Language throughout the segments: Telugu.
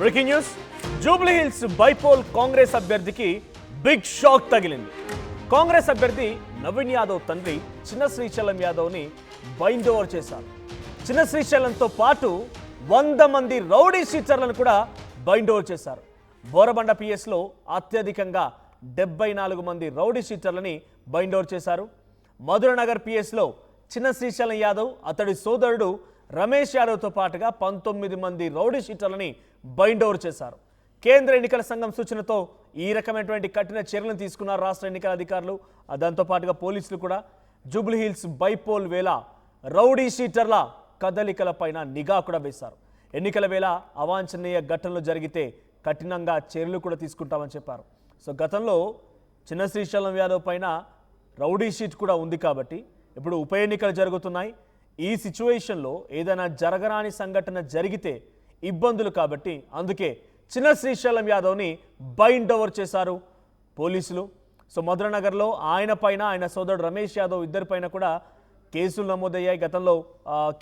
Breaking news. Jubilee Hills bypoll Congress అభ్యర్థికి బిగ్ షాక్ తగిలింది. కాంగ్రెస్ అభ్యర్థి నవీన్ యాదవ్ తండ్రి చిన్న శ్రీశైలం యాదవ్ని బైండ్ ఓవర్ చేశారు. చిన్న శ్రీశైలంతో పాటు వంద మంది రౌడీ సీచర్లను కూడా బైండ్ ఓవర్ చేశారు. బోరబండ పిఎస్లో అత్యధికంగా డెబ్బై నాలుగు మంది రౌడీ షీటర్లని బైండ్ ఓవర్ చేశారు. మధురనగర్ పిఎస్లో చిన్న శ్రీశైలం యాదవ్ అతడి సోదరుడు రమేష్ యాదవ్తో పాటుగా పంతొమ్మిది మంది రౌడీ షీటర్లని బైండ్ ఓవర్ చేశారు. కేంద్ర ఎన్నికల సంఘం సూచనతో ఈ రకమైనటువంటి కఠిన చర్యలను తీసుకున్నారు రాష్ట్ర ఎన్నికల అధికారులు. దాంతోపాటుగా దాంతో పాటుగా పోలీసులు కూడా జూబ్లీ హిల్స్ బైపోల్ వేళ రౌడీ షీటర్ల కదలికలపైన నిఘా కూడా వేశారు. ఎన్నికల వేళ అవాంఛనీయ ఘటనలు జరిగితే కఠినంగా చర్యలు కూడా తీసుకుంటామని చెప్పారు. సో గతంలో చిన్న శ్రీశైలం యాదవ్ పైన రౌడీ షీట్ కూడా ఉంది కాబట్టి ఇప్పుడు ఉప ఎన్నికలు జరుగుతున్నాయి. ఈ సిచ్యువేషన్లో ఏదైనా జరగరాని సంఘటన జరిగితే ఇబ్బందులు కాబట్టి అందుకే చిన్న శ్రీశైలం యాదవ్ని బైండ్ ఓవర్ చేశారు పోలీసులు. సో మధురనగర్లో ఆయన పైన ఆయన సోదరుడు రమేష్ యాదవ్ ఇద్దరి పైన కూడా కేసులు నమోదయ్యాయి. గతంలో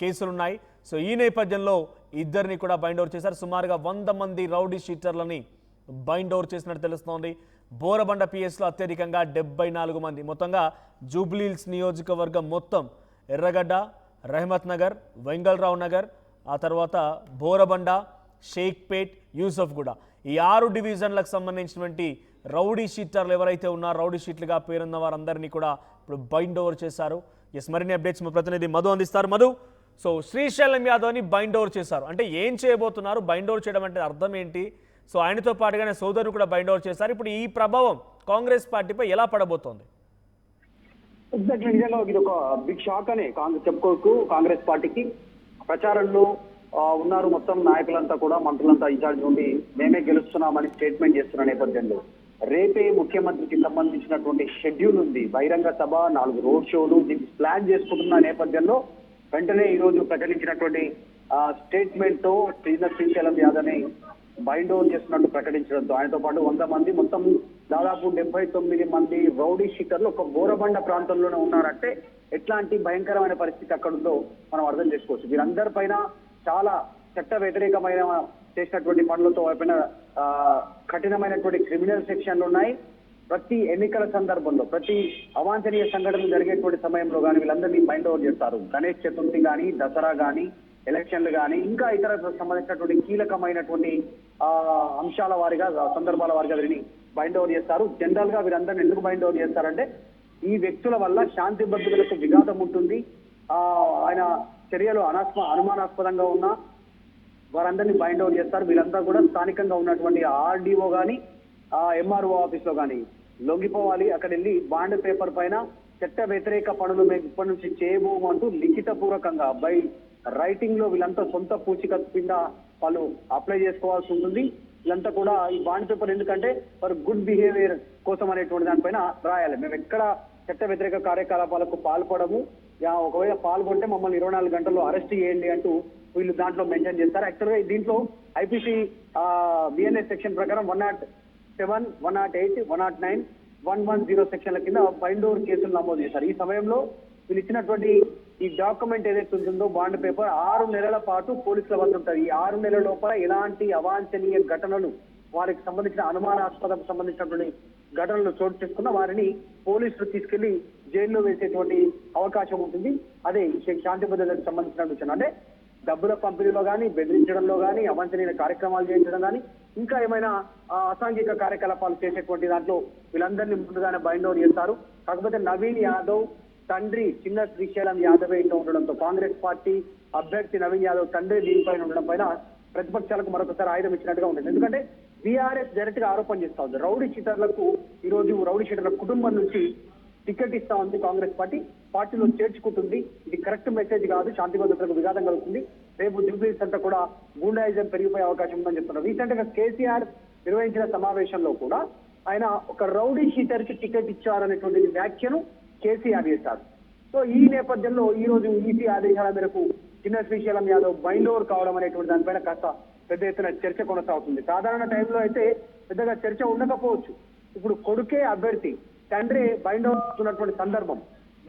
కేసులు ఉన్నాయి సో ఈ నేపథ్యంలో ఇద్దరిని కూడా బైండ్ ఓవర్ చేశారు. సుమారుగా వంద మంది రౌడీ షీటర్లని బైండ్ ఓవర్ చేసినట్టు తెలుస్తోంది. బోరబండ పిఎస్లో అత్యధికంగా డెబ్బై నాలుగు మంది. మొత్తంగా జూబ్లీల్స్ నియోజకవర్గం మొత్తం ఎర్రగడ్డ రెహమత్ నగర్ వెంగళరావు నగర్ ఆ తర్వాత బోరబండ షేక్పేట్ యూసఫ్గూడ ఈ ఆరు డివిజన్లకు సంబంధించినటువంటి రౌడీ షీటర్లు ఎవరైతే ఉన్నారో రౌడీ షీట్లుగా పేరున్న వారందరినీ కూడా ఇప్పుడు బైండ్ ఓవర్ చేశారు. ఎస్ మరిన్ని అప్డేట్స్ మా ప్రతినిధి మధు అందిస్తారు. మధు సో శ్రీశైలం యాదవ్ని బైండ్ ఓవర్ చేశారు. అంటే ఏం చేయబోతున్నారు? బైండ్ ఓవర్ చేయడం అంటే అర్థం ఏంటి? సో ఆయనతో పాటుగానే సోదరుని కూడా బైండ్ ఓవర్ చేశారు. ఇప్పుడు ఈ ప్రభావం కాంగ్రెస్ పార్టీపై ఎలా పడబోతోంది? ఎగ్జాక్ట్లీ నిజంగా ఇది ఒక బిగ్ షాక్ అనే కాంగ్రెస్ చెప్పుకోవచ్చు. కాంగ్రెస్ పార్టీకి ప్రచారంలో ఉన్నారు మొత్తం నాయకులంతా కూడా మంత్రులంతా ఇన్ఛార్జ్ ఉండి మేమే గెలుస్తున్నామని స్టేట్మెంట్ చేస్తున్న నేపథ్యంలో. రేపే ముఖ్యమంత్రికి సంబంధించినటువంటి షెడ్యూల్ ఉంది. బహిరంగ సభ నాలుగు రోడ్ షోలు దీన్ని ప్లాన్ చేసుకుంటున్న నేపథ్యంలో వెంటనే ఈ రోజు ప్రకటించినటువంటి స్టేట్మెంట్తో శ్రీధర్ శ్రీశైలం యాదవ్ బైండ్ ఓవర్ చేస్తున్నట్టు ప్రకటించడంతో ఆయనతో పాటు వంద మంది మొత్తం దాదాపు డెబ్బై తొమ్మిది మంది రౌడీ షీటర్లు ఒక బోరబండ ప్రాంతంలోనే ఉన్నారంటే ఎట్లాంటి భయంకరమైన పరిస్థితి అక్కడ ఉందో మనం అర్థం చేసుకోవచ్చు. వీరందరి పైన చాలా చట్ట వ్యతిరేకమైన చేసినటువంటి పనులతో పైన ఆ, కఠినమైనటువంటి క్రిమినల్ సెక్షన్లు ఉన్నాయి. ప్రతి ఎన్నికల సందర్భంలో ప్రతి అవాంఛనీయ సంఘటనలు జరిగేటువంటి సమయంలో కానీ వీళ్ళందరినీ బైండ్ ఓవర్ చేస్తారు. గణేష్ చతుర్థి కానీ దసరా కానీ ఎలక్షన్లు కానీ ఇంకా ఇతర సంబంధించినటువంటి కీలకమైనటువంటి అంశాల వారిగా సందర్భాల వారిగా వీరిని బైండ్ ఓవర్ చేస్తారు. జనరల్గా వీరందరిని ఎందుకు బైండ్ ఓవర్ చేస్తారంటే ఈ వ్యక్తుల వల్ల శాంతి భద్రతలకు విఘాతం ఉంటుంది. ఆ ఆయన చర్యలు అనాస్మ అనుమానాస్పదంగా ఉన్న వారందరినీ బైండ్ అవుట్ చేస్తారు. వీళ్ళంతా కూడా స్థానికంగా ఉన్నటువంటి ఆర్డీఓ కానీ ఆ ఎంఆర్ఓ ఆఫీస్లో కానీ లొంగిపోవాలి. అక్కడ వెళ్ళి బాండ్ పేపర్ పైన చట్ట వ్యతిరేక పనులు మేము ఇప్పటి నుంచి చేయబోము అంటూ లిఖిత పూర్వకంగా బై రైటింగ్లో వీళ్ళంతా సొంత పూచికత్తు కింద వాళ్ళు అప్లై చేసుకోవాల్సి ఉంటుంది. వీళ్ళంతా కూడా ఈ బాండ్ పేపర్ ఎందుకంటే ఫర్ గుడ్ బిహేవియర్ కోసం అనేటువంటి దానిపైన రాయాలి. మేము ఎక్కడ చట్ట వ్యతిరేక కార్యకలాపాలకు పాల్పడము. ఒకవేళ పాల్గొంటే మమ్మల్ని ఇరవై నాలుగు గంటల్లో అరెస్ట్ చేయండి అంటూ వీళ్ళు దాంట్లో మెన్షన్ చేస్తారు. యాక్చువల్గా దీంట్లో ఐపీసీ బిఎన్ఎస్ సెక్షన్ ప్రకారం one nought seven one nought eight one nought nine one one zero సెక్షన్ల కింద బైండోర్ కేసులు నమోదు చేశారు. ఈ సమయంలో వీళ్ళు ఇచ్చినటువంటి ఈ డాక్యుమెంట్ ఏదైతే ఉంటుందో బాండ్ పేపర్ ఆరు నెలల పాటు పోలీసుల వద్ద ఉంటుంది ఈ ఆరు నెలల లోపల ఎలాంటి అవాంఛనీయ ఘటనలు వారికి సంబంధించిన అనుమానాస్పదకు సంబంధించినటువంటి ఘటనలు చోటు చేసుకున్న వారిని పోలీసులు తీసుకెళ్ళి జైల్లో వేసేటువంటి అవకాశం ఉంటుంది. అదే శాంతి భద్రతకు సంబంధించిన విషయం. అంటే డబ్బుల పంపిణీలో కానీ బెదిరించడంలో కానీ అవాంఛనీయ కార్యక్రమాలు చేయించడం కానీ ఇంకా ఏమైనా అసాంఘిక కార్యకలాపాలు చేసేటువంటి దాంట్లో వీళ్ళందరినీ ముందుగానే బైండ్ చేస్తారు. కాకపోతే నవీన్ యాదవ్ తండ్రి చిన్న శ్రీశైలం యాదవ్ ఇంట్లో ఉండడంతో కాంగ్రెస్ పార్టీ అభ్యర్థి నవీన్ యాదవ్ తండ్రి దీనిపైన ఉండడం పైన ప్రతిపక్షాలకు మరొకసారి ఆయుధం ఇచ్చినట్టుగా ఉంటుంది. ఎందుకంటే బీఆర్ఎస్ డైరెక్ట్గా ఆరోపణ చేస్తా ఉంది. రౌడీ షీటర్లకు ఈ రోజు రౌడీ షీటర్ల కుటుంబం నుంచి టికెట్ ఇస్తా ఉంది కాంగ్రెస్ పార్టీ. పార్టీలో చేర్చుకుంటుంది. ఇది కరెక్ట్ మెసేజ్ కాదు. శాంతి భద్రతలకు విఘాతం కలుగుతుంది. రేపు జూబ్లీస్ అంతా కూడా గూండాయిజం పెరిగిపోయే అవకాశం ఉందని చెప్తున్నారు. రీసెంట్గా కేసీఆర్ నిర్వహించిన సమావేశంలో కూడా ఆయన ఒక రౌడీ షీటర్కి టికెట్ ఇచ్చారనేటువంటి వ్యాఖ్యను కేసీఆర్ చేశారు సో ఈ నేపథ్యంలో ఈ రోజు ఈసీ ఆదేశాల మేరకు చిన్న శ్రీశైలం యాదవ్ బైండ్ ఓవర్ కావడం అనేటువంటి దానిపైన కాస్త పెద్ద ఎత్తున చర్చ కొనసాగుతుంది. సాధారణ టైంలో అయితే పెద్దగా చర్చ ఉండకపోవచ్చు. ఇప్పుడు కొడుకే అభ్యర్థి తండ్రి బైండ్ అవుతున్నటువంటి సందర్భం.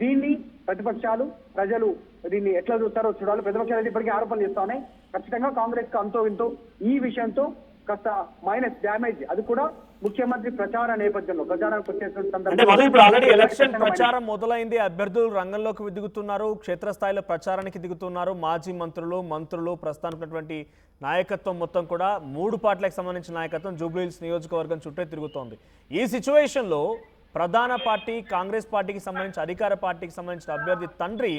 దీన్ని ప్రతిపక్షాలు ప్రజలు దీన్ని ఎట్లా చూస్తారో చూడాలి. ప్రతిపక్షాలు అయితే ఇప్పటికీ ఆరోపణలు చేస్తా ఉన్నాయి. ఖచ్చితంగా కాంగ్రెస్కు అంతో ఇంతో ఈ విషయంతో కాస్త మైనస్ డ్యామేజ్ అది కూడా ముఖ్యమంత్రి ప్రచార నేపథ్యంలో ప్రచారానికి వచ్చేటువంటి ఇప్పుడు ఆల్రెడీ ఎలక్షన్ ప్రచారం మొదలైంది. అభ్యర్థులు రంగంలోకి దిగుతున్నారు క్షేత్రస్థాయిలో ప్రచారానికి దిగుతున్నారు. మాజీ మంత్రులు మంత్రులు ప్రస్తుతానికి నాయకత్వం మొత్తం కూడా మూడు పార్టీలకు సంబంధించిన నాయకత్వం జూబ్లీహిల్స్ నియోజకవర్గం చుట్టే తిరుగుతోంది. ఈ సిచ్యువేషన్లో ప్రధాన పార్టీ కాంగ్రెస్ పార్టీకి సంబంధించి అధికార పార్టీకి సంబంధించిన అభ్యర్థి తండ్రి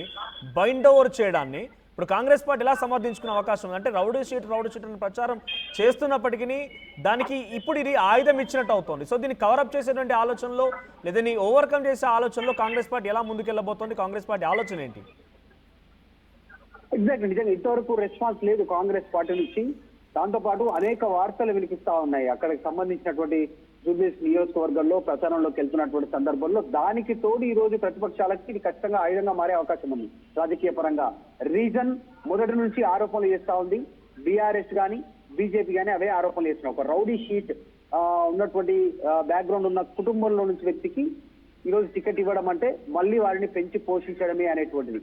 బైండ్ ఓవర్ చేయడాన్ని ఇప్పుడు కాంగ్రెస్ పార్టీ ఎలా సమర్థించుకునే అవకాశం ఉంది? అంటే రౌడీ షీట్ రౌడీ షీట్ అని ప్రచారం చేస్తున్నప్పటికీ దానికి ఇప్పుడు ఇది ఆయుధం ఇచ్చినట్టు అవుతోంది. సో దీన్ని కవరప్ చేసేటువంటి ఆలోచనలో లేదా దీన్ని ఓవర్కమ్ చేసే ఆలోచనలో కాంగ్రెస్ పార్టీ ఎలా ముందుకెళ్ళబోతోంది? కాంగ్రెస్ పార్టీ ఆలోచన ఏంటి? ఎగ్జాక్ట్ నిజంగా ఇంతవరకు రెస్పాన్స్ లేదు కాంగ్రెస్ పార్టీ నుంచి. దాంతో పాటు అనేక వార్తలు వినిపిస్తా ఉన్నాయి. అక్కడికి సంబంధించినటువంటి జూబ్లీస్ నియోజకవర్గంలో ప్రచారంలోకి వెళ్తున్నటువంటి సందర్భంలో దానికి తోడు ఈ రోజు ప్రతిపక్షాలకి ఇది ఖచ్చితంగా ఆయుధంగా మారే అవకాశం ఉంది. రాజకీయ పరంగా రీజన్ మొదటి నుంచి ఆరోపణలు చేస్తా ఉంది. బీఆర్ఎస్ కానీ బీజేపీ కానీ అవే ఆరోపణలు చేస్తున్నాయి. ఒక రౌడీ షీట్ ఉన్నటువంటి బ్యాక్గ్రౌండ్ ఉన్న కుటుంబంలో నుంచి వ్యక్తికి ఈరోజు టికెట్ ఇవ్వడం అంటే మళ్ళీ వారిని పెంచి పోషించడమే అనేటువంటిది.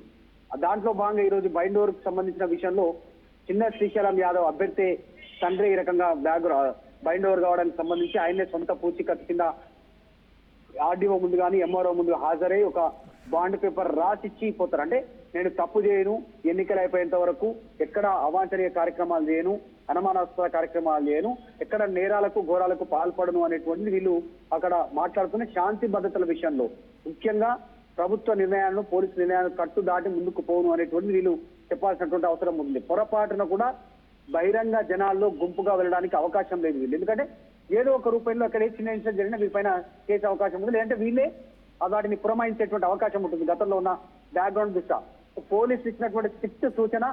దాంట్లో భాగంగా ఈరోజు బైండోర్కు సంబంధించిన విషయంలో చిన్న శ్రీశైలం యాదవ్ అభ్యర్థి తండ్రి ఈ రకంగా బ్యాగ్ బైండ్ ఓవర్ కావడానికి సంబంధించి ఆయనే సొంత పూచికత్తు కింద ఆర్డీఓ ముందు కానీ ఎంఆర్ఓ ముందు హాజరై ఒక బాండ్ పేపర్ రాసిచ్చి పోతారు అంటే నేను తప్పు చేయను ఎన్నికలు అయిపోయేంత వరకు ఎక్కడ అవాంఛనీయ కార్యక్రమాలు చేయను అనుమానాస్పద కార్యక్రమాలు చేయను ఎక్కడ నేరాలకు ఘోరాలకు పాల్పడను అనేటువంటిది వీళ్ళు అక్కడ మాట్లాడుతున్న శాంతి భద్రతల విషయంలో. ముఖ్యంగా ప్రభుత్వ నిర్ణయాలను పోలీసు నిర్ణయాలను కట్టు దాటి ముందుకు పోను అనేటువంటిది వీళ్ళు చెప్పాల్సినటువంటి అవసరం ఉంది. పొరపాటున కూడా బహిరంగ జనాల్లో గుంపుగా వెళ్ళడానికి అవకాశం లేదు వీళ్ళు. ఎందుకంటే ఏదో ఒక రూపంలో అక్కడ ఏ చిన్న ఇన్సిడెంట్ జరిగినా వీళ్ళపైన కేసు అవకాశం ఉంది. లేదంటే వీళ్ళే వాటిని పురమాయించేటువంటి అవకాశం ఉంటుంది. గతంలో ఉన్న బ్యాక్గ్రౌండ్ దృష్ట్యా పోలీసు ఇచ్చినటువంటి స్ట్రిక్ట్ సూచన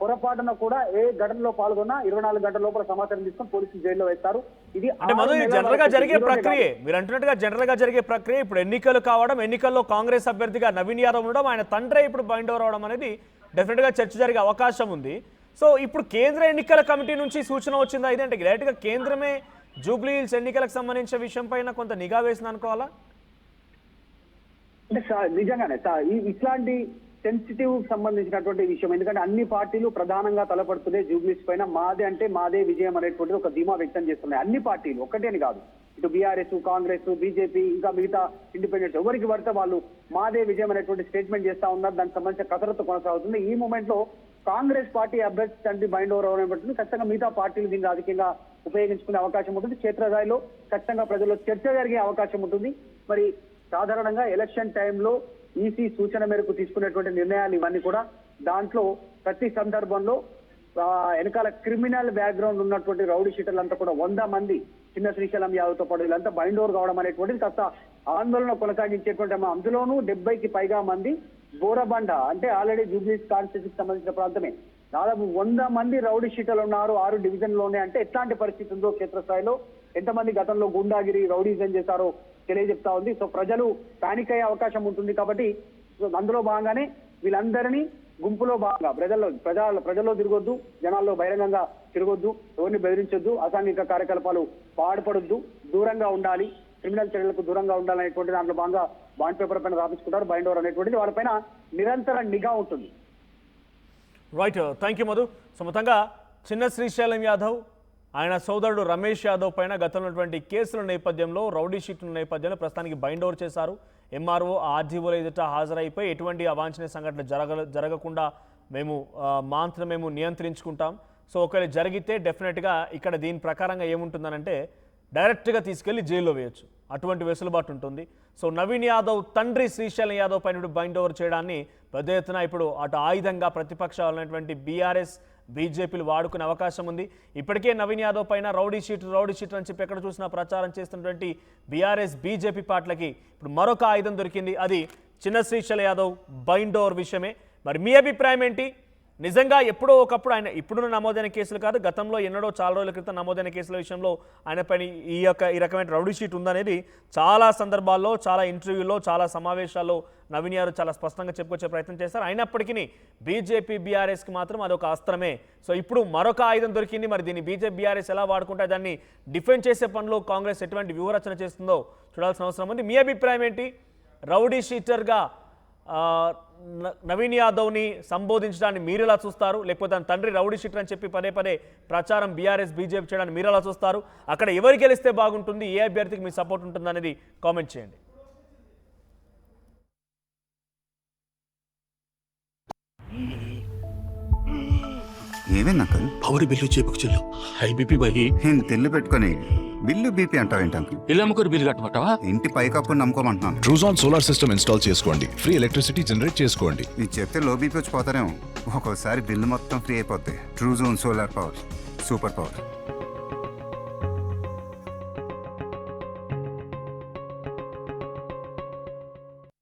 పొరపాటున కూడా ఏ ఘటనలో పాల్గొన్నా ఇరవై నాలుగు గంటల లోపల సమాచారం తీసుకొని పోలీసులు జైల్లో వేస్తారు. ఇది జనరల్గా జరిగే ప్రక్రియ మీరు అంటున్నట్టుగా జనరల్గా జరిగే ప్రక్రియ ఇప్పుడు ఎన్నికలు కావడం ఎన్నికల్లో కాంగ్రెస్ అభ్యర్థిగా నవీన్ యాదవ్ ఉండడం ఆయన తండ్రే ఇప్పుడు బైండ్ అవడం అనేది డెఫినెట్గా చర్చ జరిగే అవకాశం ఉంది. సో ఇప్పుడు కేంద్ర ఎన్నికల కమిటీ నుంచి సూచన వచ్చిందా? ఇది అంటే కేంద్రమే జూబ్లీ హిల్స్ ఎన్నికలకు సంబంధించిన విషయం పైన కొంత నిఘా వేసింది అనుకోవాలా? అంటే నిజంగానే సార్ ఇట్లాంటి సెన్సిటివ్ సంబంధించినటువంటి విషయం ఎందుకంటే అన్ని పార్టీలు ప్రధానంగా తలపడుతున్నాయి జూబ్లీస్ పైన మాదే అంటే మాదే విజయం అనేటువంటిది ఒక ధీమా వ్యక్తం చేస్తున్నాయి. అన్ని పార్టీలు ఒక్కటే అని కాదు. ఇటు బీఆర్ఎస్ కాంగ్రెస్ బీజేపీ ఇంకా మిగతా ఇండిపెండెంట్స్ ఎవరికి పడితే వాళ్ళు మాదే విజయం అనేటువంటి స్టేట్మెంట్ చేస్తా ఉన్నారు. దానికి సంబంధించిన కసరత్తు కొనసాగుతుంది. ఈ మూమెంట్లో కాంగ్రెస్ పార్టీ అభ్యర్థి తండ్రి బైండ్ ఓవర్ అవడం ఖచ్చితంగా మిగతా పార్టీలు దీన్ని రాజకీయంగా ఉపయోగించుకునే అవకాశం ఉంటుంది. క్షేత్రస్థాయిలో ఖచ్చితంగా ప్రజల్లో చర్చ జరిగే అవకాశం ఉంటుంది. మరి సాధారణంగా ఎలక్షన్ టైంలో ఈసీ సూచన మేరకు తీసుకునేటువంటి నిర్ణయాలు ఇవన్నీ కూడా దాంట్లో ప్రతి సందర్భంలో వెనకాల క్రిమినల్ బ్యాక్గ్రౌండ్ ఉన్నటువంటి రౌడీ షీటర్లంతా కూడా వంద మంది చిన్న శ్రీశైలం యాదవ్తో పాటు వీళ్ళంతా బైండ్ ఓవర్ కావడం అనేటువంటిది కాస్త ఆందోళన కొనసాగించేటువంటి అందులోనూ డెబ్బైకి పైగా మంది బోరబండ అంటే ఆల్రెడీ జూబ్లీస్ కాన్స్టిట్యూషన్ సంబంధించిన ప్రాంతమే. దాదాపు వంద మంది రౌడీ షీటర్లు ఉన్నారు ఆరు డివిజన్లోనే అంటే ఎట్లాంటి పరిస్థితి ఉందో క్షేత్రస్థాయిలో ఎంతమంది గతంలో గుండాగిరి రౌడీజం చేశారో తెలియజెప్తా ఉంది. సో ప్రజలు పానిక్ అయ్యే అవకాశం ఉంటుంది కాబట్టి సో అందులో భాగంగానే వీళ్ళందరినీ గుంపులో భాగంగా ప్రజల్లో ప్రజా ప్రజల్లో తిరగొద్దు జనాల్లో బహిరంగంగా తిరగొద్దు ఎవరిని బెదిరించొద్దు అసాంఘిక కార్యకలాపాలు పాడుపడొద్దు దూరంగా ఉండాలి. క్రిమినల్ చర్యలకు దూరంగా ఉండాలనేటువంటి దాంట్లో భాగంగా బాండ్ పేపర్ పైన రాపించుకుంటారు బైండ్ ఓవర్ అనేటువంటిది. వాళ్ళపైన నిరంతర నిఘా ఉంటుంది. Right thank you Madhu so మొత్తంగా చిన్న శ్రీశైలం యాదవ్ ఆయన సోదరుడు రమేష్ యాదవ్ పైన గతంలో ఉన్నటువంటి కేసుల నేపథ్యంలో రౌడీ షీట్ల నేపథ్యంలో ప్రస్తుతానికి బైండ్ ఓవర్ చేశారు. ఎంఆర్ఓ ఆర్జీఓల ఎదుట హాజరైపోయి ఎటువంటి అవాంఛనీయ సంఘటనలు జరగ జరగకుండా మేము మాంత్రం మాత్రం మేము నియంత్రించుకుంటాం. సో ఒకవేళ జరిగితే డెఫినెట్గా ఇక్కడ దీని ప్రకారంగా ఏముంటుందనంటే డైరెక్ట్గా తీసుకెళ్ళి జైల్లో వేయొచ్చు. అటువంటి వెసులుబాటు ఉంటుంది. సో నవీన్ యాదవ్ తండ్రి శ్రీశైలం యాదవ్ పైన బైండ్ ఓవర్ చేయడాన్ని పెద్ద ఎత్తున ఇప్పుడు అటు ఆయుధంగా ప్రతిపక్షాలైనటువంటి బీఆర్ఎస్ బీజేపీలు వాడుకునే అవకాశం ఉంది. ఇప్పటికే నవీన్ యాదవ్ పైన రౌడీ షీట్ రౌడీ షీట్ అని చెప్పి ఎక్కడ చూసినా ప్రచారం చేస్తున్నటువంటి బీఆర్ఎస్ బీజేపీ పార్టీలకి ఇప్పుడు మరొక ఆయుధం దొరికింది. అది చిన్న శ్రీశైల యాదవ్ బైండ్ ఓవర్ విషయమే. మరి మీ అభిప్రాయం ఏంటి? నిజంగా ఎప్పుడో ఒకప్పుడు ఆయన ఇప్పుడున్న నమోదైన కేసులు కాదు గతంలో ఎన్నడో చాలా రోజుల క్రితం నమోదైన కేసుల విషయంలో ఆయన పైన ఈ యొక్క ఈ రకమైన రౌడీ షీట్ ఉందనేది చాలా సందర్భాల్లో చాలా ఇంటర్వ్యూల్లో చాలా సమావేశాల్లో నవీన్ గారు చాలా స్పష్టంగా చెప్పుకొచ్చే ప్రయత్నం చేశారు. అయినప్పటికీ బీజేపీ బీఆర్ఎస్కి మాత్రం అదొక అస్త్రమే. సో ఇప్పుడు మరొక ఆయుధం దొరికింది. మరి దీన్ని బీజేపీ బీఆర్ఎస్ ఎలా వాడుకుంటే దాన్ని డిఫెండ్ చేసే పనిలో కాంగ్రెస్ ఎటువంటి వ్యూహరచన చేస్తుందో చూడాల్సిన అవసరం ఉంది. మీ అభిప్రాయం ఏంటి? రౌడీ షీటర్గా నవీన్ యాదవ్ని సంబోధించడాన్ని మీరు ఎలా చూస్తారు? లేకపోతే తన తండ్రి రౌడీ షీటర్ అని చెప్పి పదే పదే ప్రచారం బీఆర్ఎస్ బీజేపీ చేయడాన్ని మీరు ఎలా చూస్తారు? అక్కడ ఎవరు గెలిస్తే బాగుంటుంది? ఏ అభ్యర్థికి మీ సపోర్ట్ ఉంటుంది అనేది కామెంట్ చేయండి. అంకల్ పవర్ బిల్లు చేపుకు చెల్లు. హై బీపీ బహి నేను తెల్లు పెట్టుకొని? బిల్లు బీపీ అంటావేంటి అంకుల్? ఇలా అమ్ముకొని బిల్లు కట్టమంటావా? ఇంటి పైకప్పు నమ్ముకోమంటున్నాను. ట్రూజాన్ సోలార్ సిస్టమ్ ఇన్స్టాల్ చేసుకోండి. ఫ్రీ ఎలక్ట్రిసిటీ జనరేట్ చేసుకోండి. ఇది చెప్తే లో బీపీ వచ్చి పోతారేమో. ఒక్కోసారి బిల్లు మొత్తం ఫ్రీ అయిపోద్ది. Truzon solar power super power